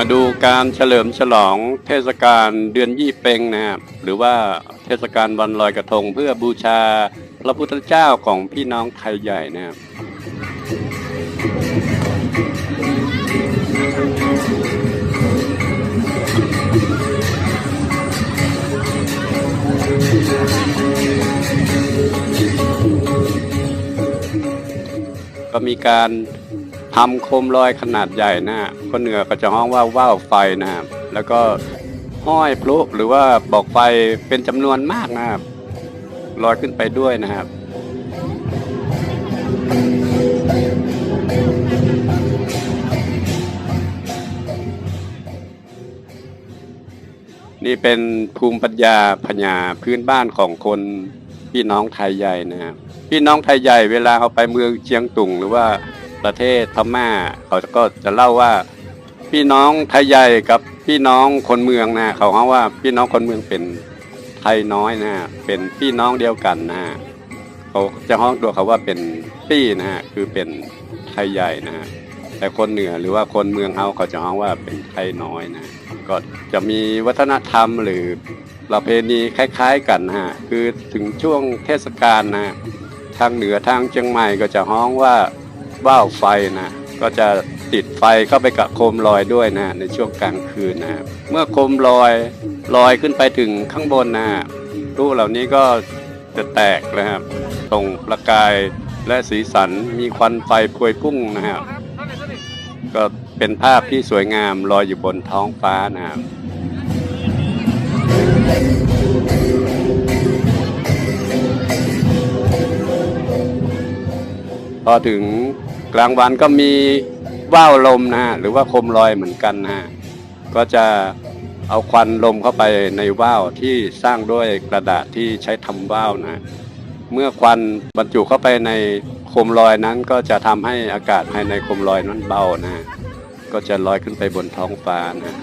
มาดูการเฉลิมฉลองเทศกาลเดือนยี่เปงนะครับหรือว่าเทศกาลวันลอยกระทงเพื่อบูชาพระพุทธเจ้าของพี่น้องไทยใหญ่นะครับก็มีการ ทำโคมลอยขนาดใหญ่นะคนเหนือก็จะฮ้องว่าว่าวไฟนะครับแล้วก็ห้อยพลุหรือว่าบอกไฟเป็นจำนวนมากนะครับลอยขึ้นไปด้วยนะครับนี่เป็นภูมิปัญญาพญาพื้นบ้านของคนพี่น้องไทยใหญ่นะครับพี่น้องไทยใหญ่เวลาเขาไปเมืองเชียงตุงหรือว่า ประเทศพม่าเขาก็จะเล่าว่า พี่น้องไทยใหญ่กับพี่น้องคนเมืองนะเขาเขาว่าพี่น้องคนเมืองเป็นไทยน้อยนะเป็นพี่น้องเดียวกันนะเขาจะห้องตัวเขาว่าเป็นปี้นะฮะคือเป็นไทยใหญ่นะฮะแต่คนเหนือหรือว่าคนเมืองเขาเขาจะห้องว่าเป็นไทยน้อยนะก็จะมีวัฒนธรรมหรือประเพณีคล้าย ๆกันนะฮะคือถึงช่วงเทศกาลนะทางเหนือทางเชียงใหม่ก็จะฮ้องว่า ว่าวไฟนะ ก็จะติดไฟเข้าไปกับโคมลอยด้วยนะ ในช่วงกลางคืนนะ เมื่อโคมลอยลอยขึ้นไปถึงข้างบนนะรูเหล่านี้ก็จะแตกนะครับตรงประกายและสีสันมีควันไฟพวยพุ่งนะครับก็เป็นภาพที่สวยงามลอยอยู่บนท้องฟ้านะครับพอถึง ลางวันก็มีว่าวลมนะฮะหรือว่าโคมลอยเหมือนกันนะฮะก็จะเอาควันลมเข้าไปในว่าวที่สร้างด้วยกระดาษที่ใช้ทำว่าวนะเมื่อควันบรรจุเข้าไปในโคมลอยนั้นก็จะทำให้อากาศภายในโคมลอยนั้นเบานะ ก็จะลอยขึ้นไปบนท้องฟ้านะ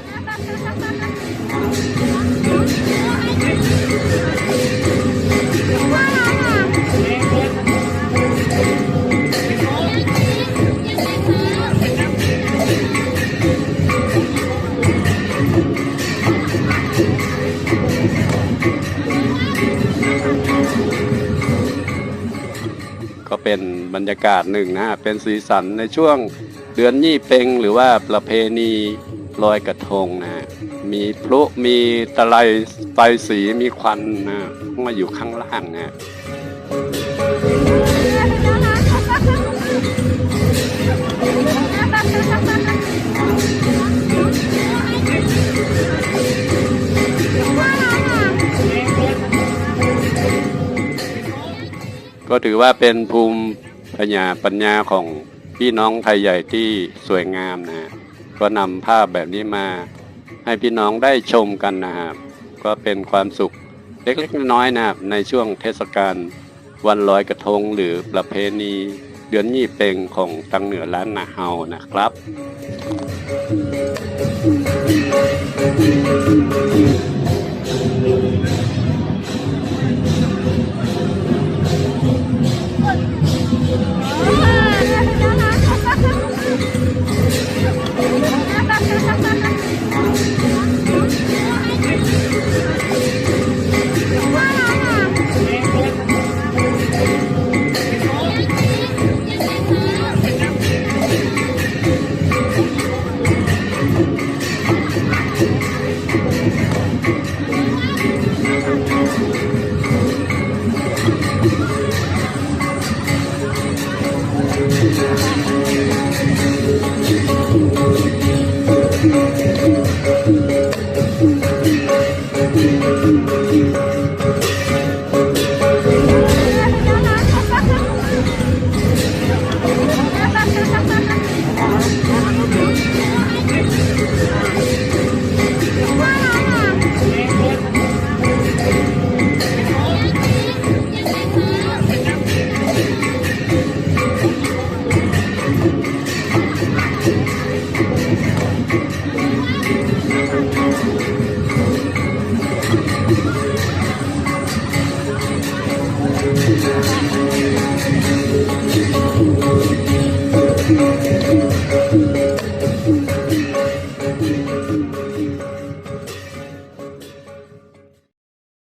ก็เป็นบรรยากาศหนึ่งนะฮะเป็นสีสันในช่วงเดือนยี่เปงหรือว่าประเพณีลอยกระทงนะฮะมีพลุมีตะไลไฟสีมีควันนะมาอยู่ข้างล่างนะ ก็ถือว่าเป็นภูมิปัญญาปัญญาของพี่น้องไทยใหญ่ที่สวยงามนะก็นำภาพแบบนี้มาให้พี่น้องได้ชมกันนะครับก็เป็นความสุขเล็กๆน้อยๆนะครับในช่วงเทศกาลวันลอยกระทงหรือประเพณีเดือนยี่เปงของทางเหนือล้านนาเฮานะครับ Thank